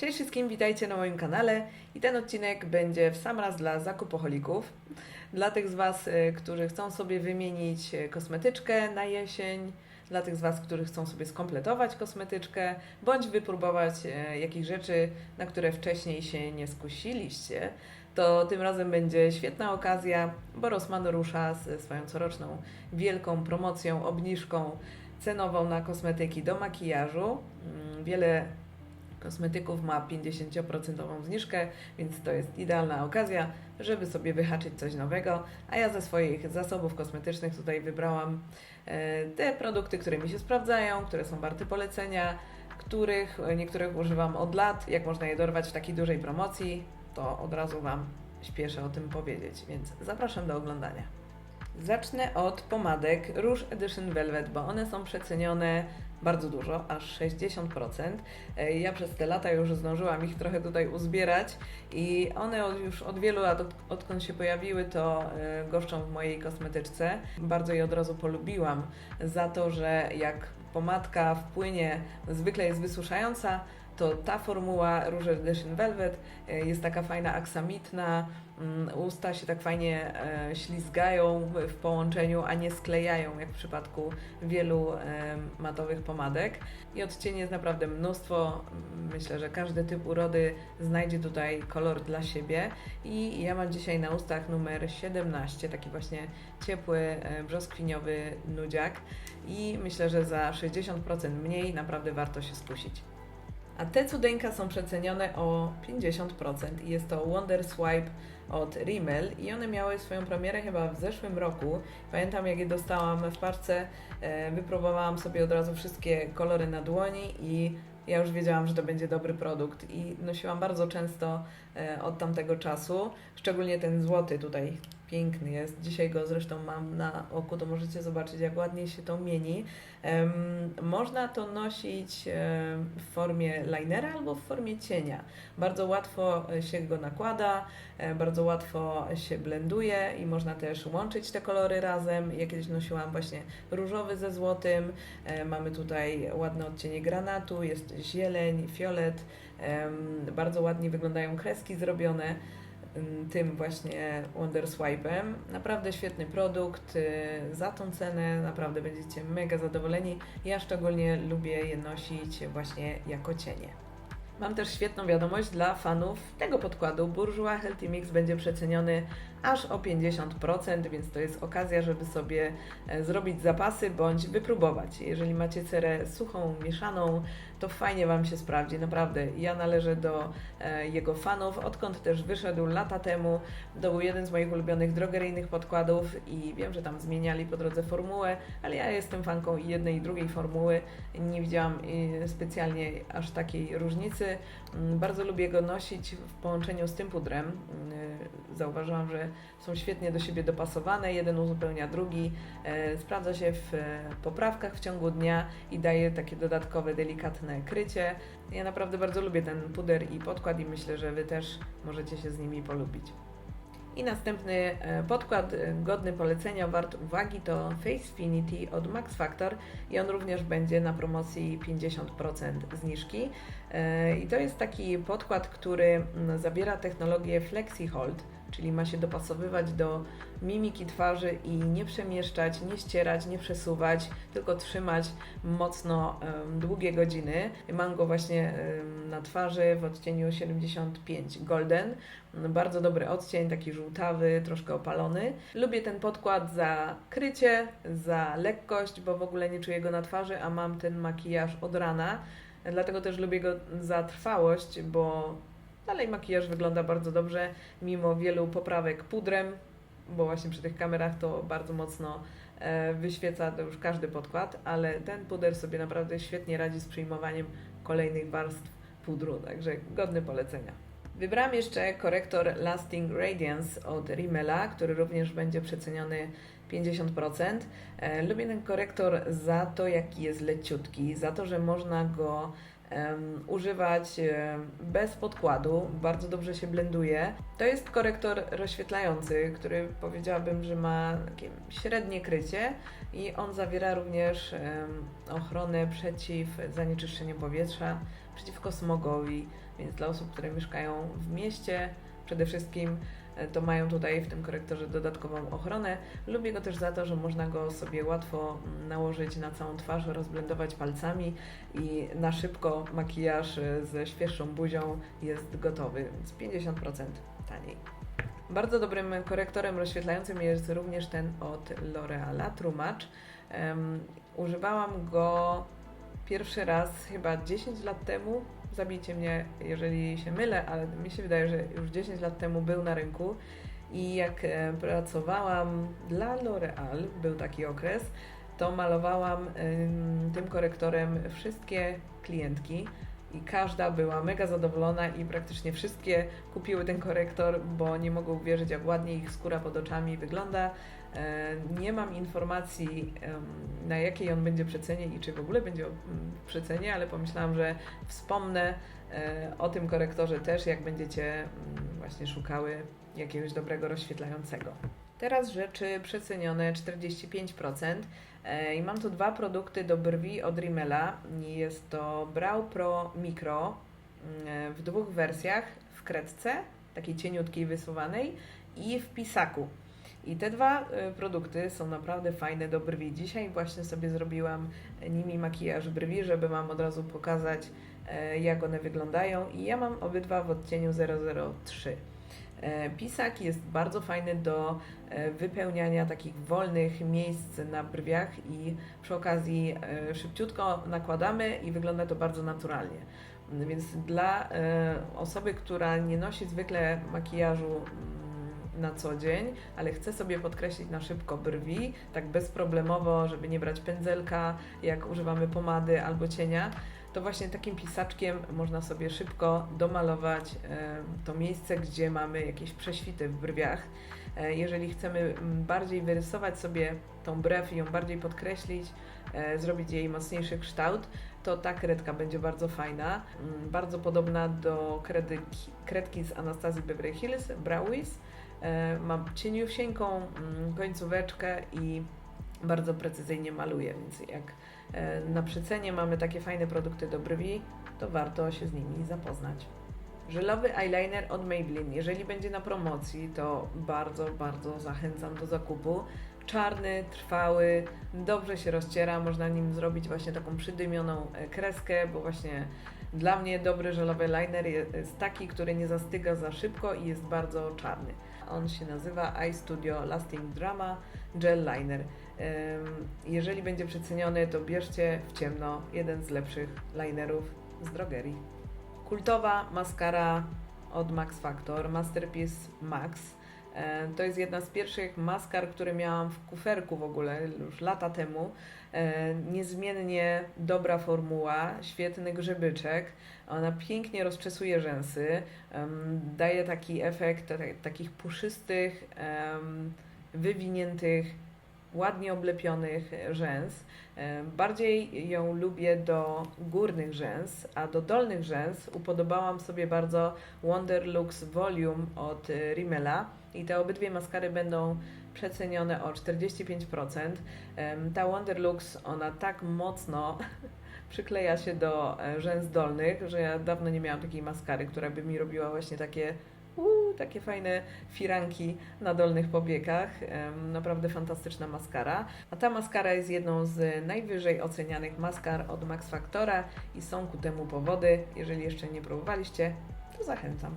Cześć wszystkim, witajcie na moim kanale i ten odcinek będzie w sam raz dla zakupoholików. Dla tych z Was, y, którzy chcą sobie wymienić y, kosmetyczkę na jesień, dla tych z Was, którzy chcą sobie skompletować kosmetyczkę, bądź wypróbować y, jakichś rzeczy, na które wcześniej się nie skusiliście, to tym razem będzie świetna okazja, bo Rossmann rusza ze swoją coroczną wielką promocją, obniżką cenową na kosmetyki do makijażu. Mm, Wiele kosmetyków ma 50% zniżkę, więc to jest idealna okazja, żeby sobie wyhaczyć coś nowego. A ja ze swoich zasobów kosmetycznych tutaj wybrałam e, te produkty, które mi się sprawdzają, które są warte polecenia, których e, niektórych używam od lat. Jak można je dorwać w takiej dużej promocji, to od razu Wam śpieszę o tym powiedzieć, więc zapraszam do oglądania. Zacznę od pomadek Rouge Edition Velvet, bo one są przecenione bardzo dużo, aż 60%. E, Ja przez te lata już zdążyłam ich trochę tutaj uzbierać i one od, już od wielu lat, od, odkąd się pojawiły, to e, goszczą w mojej kosmetyczce. Bardzo je od razu polubiłam za to, że jak pomadka wpłynie, zwykle jest wysuszająca, to ta formuła Rouge Edition Velvet e, jest taka fajna, aksamitna, mm, usta się tak fajnie e, ślizgają w- połączeniu, a nie sklejają, jak w przypadku wielu matowych pomadek. I odcieni jest naprawdę mnóstwo. Myślę, że każdy typ urody znajdzie tutaj kolor dla siebie. I ja mam dzisiaj na ustach numer 17, taki właśnie ciepły, e, brzoskwiniowy nudziak. I myślę, że za 60% mniej naprawdę warto się skusić. A te cudeńka są przecenione o 50% i jest to Wonder Swipe od Rimmel i one miały swoją premierę chyba w zeszłym roku. Pamiętam jak je dostałam w parce, e, wypróbowałam sobie od razu wszystkie kolory na dłoni i ja już wiedziałam, że to będzie dobry produkt i nosiłam bardzo często e, od tamtego czasu, szczególnie ten złoty tutaj piękny jest. Dzisiaj go zresztą mam na oku, to możecie zobaczyć jak ładnie się to mieni. Można to nosić w formie linera albo w formie cienia. Bardzo łatwo e, się go nakłada, e, bardzo łatwo się blenduje i można też łączyć te kolory razem. Ja kiedyś nosiłam właśnie różowy ze złotym. E, Mamy tutaj ładne odcienie granatu, jest zieleń, fiolet. Bardzo ładnie wyglądają kreski zrobione tym właśnie Wonder Swipe'em. Naprawdę świetny produkt. y, Za tą cenę naprawdę będziecie mega zadowoleni. Ja szczególnie lubię je nosić właśnie jako cienie. Mam też świetną wiadomość dla fanów tego podkładu. Bourjois Healthy Mix będzie przeceniony aż o 50%, więc to jest okazja, żeby sobie e, zrobić zapasy bądź wypróbować. Jeżeli macie cerę suchą, mieszaną, to fajnie Wam się sprawdzi, naprawdę. Ja należę do e, jego fanów, odkąd też wyszedł lata temu. To był jeden z moich ulubionych drogeryjnych podkładów i wiem, że tam zmieniali po drodze formułę, ale ja jestem fanką i jednej i drugiej formuły. Nie widziałam e, specjalnie aż takiej różnicy. Mm, Bardzo lubię go nosić w połączeniu z tym pudrem. Mm, Zauważyłam, że są świetnie do siebie dopasowane, jeden uzupełnia drugi. E, Sprawdza się w e, poprawkach w ciągu dnia i daje takie dodatkowe, delikatne krycie. Ja naprawdę bardzo lubię ten puder i podkład i myślę, że Wy też możecie się z nimi polubić. I następny e, podkład e, godny polecenia, wart uwagi to Facefinity od Max Factor i on również będzie na promocji 50% zniżki. E, I to jest taki podkład, który zawiera technologię FlexiHold, czyli ma się dopasowywać do mimiki twarzy i nie przemieszczać, nie ścierać, nie przesuwać, tylko trzymać mocno em, długie godziny. Mam go właśnie em, na twarzy w odcieniu 75 Golden. Bardzo dobry odcień, taki żółtawy, troszkę opalony. Lubię ten podkład za krycie, za lekkość, bo w ogóle nie czuję go na twarzy, a mam ten makijaż od rana. Dlatego też lubię go za trwałość, bo dalej makijaż wygląda bardzo dobrze, mimo wielu poprawek pudrem, bo właśnie przy tych kamerach to bardzo mocno e, wyświeca to już każdy podkład, ale ten puder sobie naprawdę świetnie radzi z przyjmowaniem kolejnych warstw pudru, także godny polecenia. Wybrałam jeszcze korektor Lasting Radiance od Rimmela, który również będzie przeceniony 50%. E, Lubię ten korektor za to, jaki jest leciutki, za to, że można go em, używać em, bez podkładu, bardzo dobrze się blenduje. To jest korektor rozświetlający, który powiedziałabym, że ma takie średnie krycie i on zawiera również em, ochronę przeciw zanieczyszczeniu powietrza, przeciwko smogowi, więc dla osób, które mieszkają w mieście, przede wszystkim e, to mają tutaj w tym korektorze dodatkową ochronę. Lubię go też za to, że można go sobie łatwo mm, nałożyć na całą twarz, rozblendować palcami i na szybko makijaż e, ze świeższą buzią jest gotowy, więc 50% taniej. Bardzo dobrym korektorem rozświetlającym jest również ten od L'Oreala, True Match. Um, używałam go pierwszy raz chyba 10 lat temu. Zabijcie mnie, jeżeli się mylę, ale mi się wydaje, że już 10 lat temu był na rynku. I jak e, pracowałam dla L'Oreal, był taki okres, to malowałam ym, tym korektorem wszystkie klientki i każda była mega zadowolona i praktycznie wszystkie kupiły ten korektor, bo nie mogą uwierzyć, jak ładnie ich skóra pod oczami wygląda. E, Nie mam informacji, na jakiej on będzie przecenie i czy w ogóle będzie przecenie, ale pomyślałam, że wspomnę e, o tym korektorze też, jak będziecie właśnie szukały jakiegoś dobrego rozświetlającego. Teraz rzeczy przecenione 45%. E, I mam tu dwa produkty do brwi od Rimmela. Jest to Brow Pro Micro mm, w dwóch wersjach, w kredce, takiej cieniutkiej, wysuwanej i w pisaku. I te dwa e, produkty są naprawdę fajne do brwi. Dzisiaj właśnie sobie zrobiłam nimi makijaż brwi, żeby Wam od razu pokazać, e, jak one wyglądają. I ja mam obydwa w odcieniu 003. E, Pisak jest bardzo fajny do wypełniania takich wolnych miejsc na brwiach i przy okazji szybciutko nakładamy i wygląda to bardzo naturalnie. Więc dla osoby, która nie nosi zwykle makijażu na co dzień, ale chce sobie podkreślić na szybko brwi, tak bezproblemowo, żeby nie brać pędzelka, jak używamy pomady albo cienia, to właśnie takim pisaczkiem można sobie szybko domalować to miejsce, gdzie mamy jakieś prześwity w brwiach. E, Jeżeli chcemy mm, bardziej wyrysować sobie tą brew i ją bardziej podkreślić, e, zrobić jej mocniejszy kształt, to ta kredka będzie bardzo fajna. Mm, Bardzo podobna do kredki, kredki z Anastazji Beverly Hills, Browies. E, Mam cieniusieńką mm, końcóweczkę i bardzo precyzyjnie maluje, więc jak e, na przycenie mamy takie fajne produkty do brwi, to warto się z nimi zapoznać. Żelowy eyeliner od Maybelline. Jeżeli będzie na promocji, to bardzo, bardzo zachęcam do zakupu. Czarny, trwały, dobrze się rozciera, można nim zrobić właśnie taką przydymioną e, kreskę, bo właśnie dla mnie dobry żelowy liner jest taki, który nie zastyga za szybko i jest bardzo czarny. On się nazywa Eye Studio Lasting Drama Gel Liner. Jeżeli będzie przeceniony, to bierzcie w ciemno jeden z lepszych linerów z drogerii. Kultowa maskara od Max Factor, Masterpiece Max. E, To jest jedna z pierwszych maskar, które miałam w kuferku w ogóle już lata temu. E, Niezmiennie dobra formuła, świetny grzebyczek. Ona pięknie rozczesuje rzęsy, daje taki efekt ta- takich puszystych, wywiniętych, ładnie oblepionych rzęs. E, Bardziej ją lubię do górnych rzęs, a do dolnych rzęs upodobałam sobie bardzo Wonder Lux Volume od e, Rimmela i te obydwie maskary będą przecenione o 45%. Em, Ta Wonder Lux, ona tak mocno przykleja się do e, rzęs dolnych, że ja dawno nie miałam takiej maskary, która by mi robiła właśnie takie Uuu, takie fajne firanki na dolnych powiekach. Naprawdę fantastyczna maskara. A ta maskara jest jedną z najwyżej ocenianych maskar od Max Factora i są ku temu powody. Jeżeli jeszcze nie próbowaliście, to zachęcam.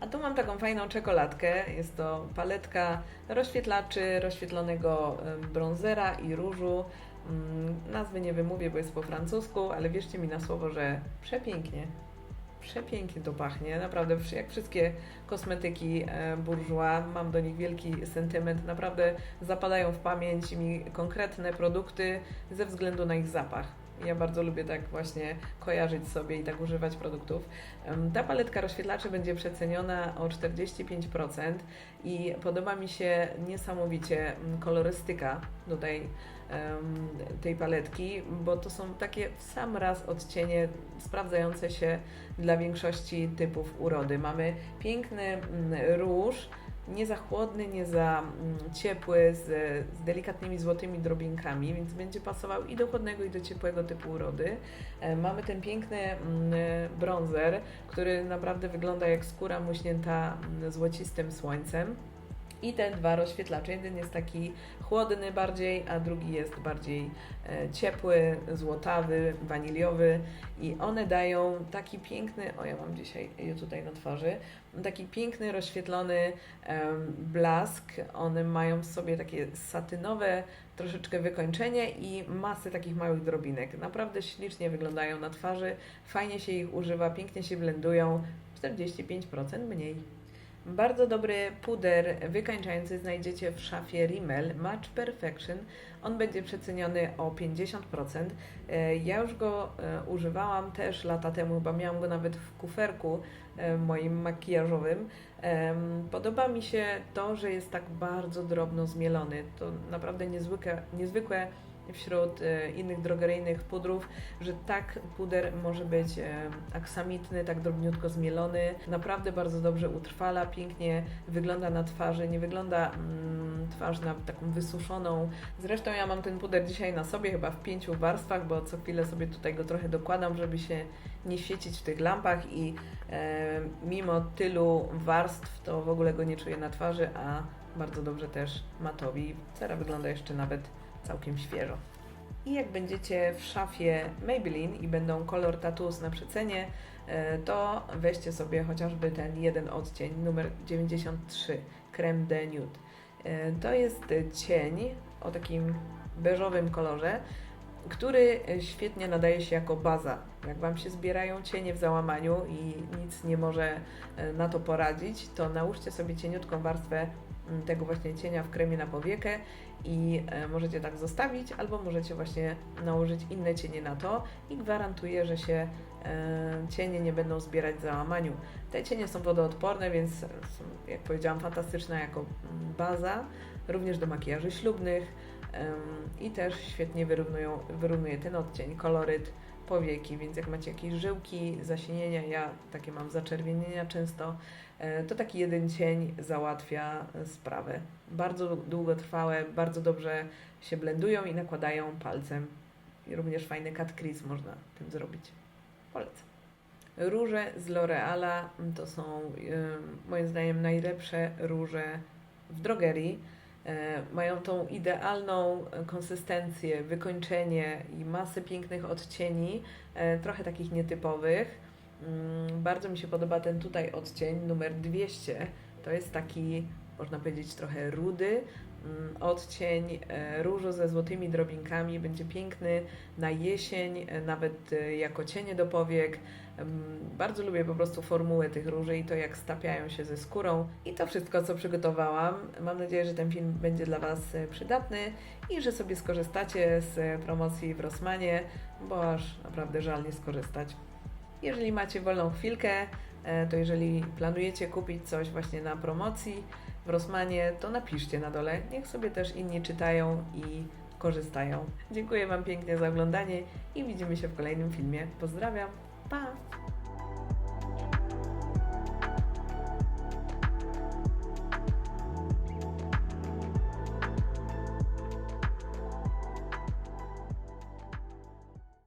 A tu mam taką fajną czekoladkę. Jest to paletka rozświetlaczy, rozświetlonego bronzera i różu. Mm, Nazwy nie wymówię, bo jest po francusku, ale wierzcie mi na słowo, że przepięknie. Przepięknie to pachnie, naprawdę jak wszystkie kosmetyki e, Bourjois, mam do nich wielki sentyment, naprawdę zapadają w pamięć mi konkretne produkty ze względu na ich zapach. Ja bardzo lubię tak właśnie kojarzyć sobie i tak używać produktów. Ta paletka rozświetlaczy będzie przeceniona o 45% i podoba mi się niesamowicie mm, kolorystyka tutaj tej paletki, bo to są takie w sam raz odcienie sprawdzające się dla większości typów urody. Mamy piękny mm, róż nie za chłodny, nie za mm, ciepły, z, z delikatnymi złotymi drobinkami, więc będzie pasował i do chłodnego, i do ciepłego typu urody. E, Mamy ten piękny mm, bronzer, który naprawdę wygląda jak skóra muśnięta mm, złocistym słońcem. I te dwa rozświetlacze. Jeden jest taki chłodny bardziej, a drugi jest bardziej e, ciepły, złotawy, waniliowy. I one dają taki piękny, o ja mam dzisiaj je tutaj na twarzy, taki piękny, rozświetlony blask. One mają w sobie takie satynowe troszeczkę wykończenie i masy takich małych drobinek. Naprawdę ślicznie wyglądają na twarzy, fajnie się ich używa, pięknie się blendują, 45% mniej. Bardzo dobry puder wykańczający znajdziecie w szafie Rimmel Match Perfection. On będzie przeceniony o 50%. E, Ja już go e, używałam też lata temu, chyba miałam go nawet w kuferku e, moim makijażowym. Podoba mi się to, że jest tak bardzo drobno zmielony. To naprawdę niezwykłe, niezwykłe wśród e, innych drogeryjnych pudrów, że tak puder może być e, aksamitny, tak drobniutko zmielony. Naprawdę bardzo dobrze utrwala, pięknie wygląda na twarzy, nie wygląda mm, twarz na taką wysuszoną. Zresztą ja mam ten puder dzisiaj na sobie, chyba w pięciu warstwach, bo co chwilę sobie tutaj go trochę dokładam, żeby się nie świecić w tych lampach i e, mimo tylu warstw to w ogóle go nie czuję na twarzy, a bardzo dobrze też matowi. Cera wygląda jeszcze nawet całkiem świeżo. I jak będziecie w szafie Maybelline i będą kolor tattoos na przecenie, e, to weźcie sobie chociażby ten jeden odcień, numer 93, Creme de Nude. E, To jest cień o takim beżowym kolorze, który świetnie nadaje się jako baza. Jak Wam się zbierają cienie w załamaniu i nic nie może e, na to poradzić, to nałóżcie sobie cieniutką warstwę tego właśnie cienia w kremie na powiekę i e, możecie tak zostawić, albo możecie właśnie nałożyć inne cienie na to i gwarantuję, że się e, cienie nie będą zbierać w załamaniu. Te cienie są wodoodporne, więc są, jak powiedziałam, fantastyczna jako mm, baza, również do makijaży ślubnych i też świetnie wyrównują, wyrównuje ten odcień, koloryt powieki, więc jak macie jakieś żyłki, zasienienia, ja takie mam zaczerwienienia często, e, to taki jeden cień załatwia sprawę. Bardzo długotrwałe, bardzo dobrze się blendują i nakładają palcem. I również fajny cut crease można tym zrobić. Polecam. Róże z L'Oreala to są moim zdaniem najlepsze róże w drogerii. E, Mają tą idealną konsystencję, wykończenie i masę pięknych odcieni, e, trochę takich nietypowych. Mm, Bardzo mi się podoba ten tutaj odcień, numer 200. To jest taki, można powiedzieć, trochę rudy odcień e, różu ze złotymi drobinkami. Będzie piękny na jesień, e, nawet e, jako cienie do powiek. Em, Bardzo lubię po prostu formułę tych róży i to, jak stapiają się ze skórą. I to wszystko, co przygotowałam. Mam nadzieję, że ten film będzie dla Was przydatny i że sobie skorzystacie z promocji w Rossmanie, bo aż naprawdę żal nie skorzystać. Jeżeli macie wolną chwilkę, to jeżeli planujecie kupić coś właśnie na promocji w Rossmanie, to napiszcie na dole. Niech sobie też inni czytają i korzystają. Dziękuję Wam pięknie za oglądanie i widzimy się w kolejnym filmie. Pozdrawiam. Pa!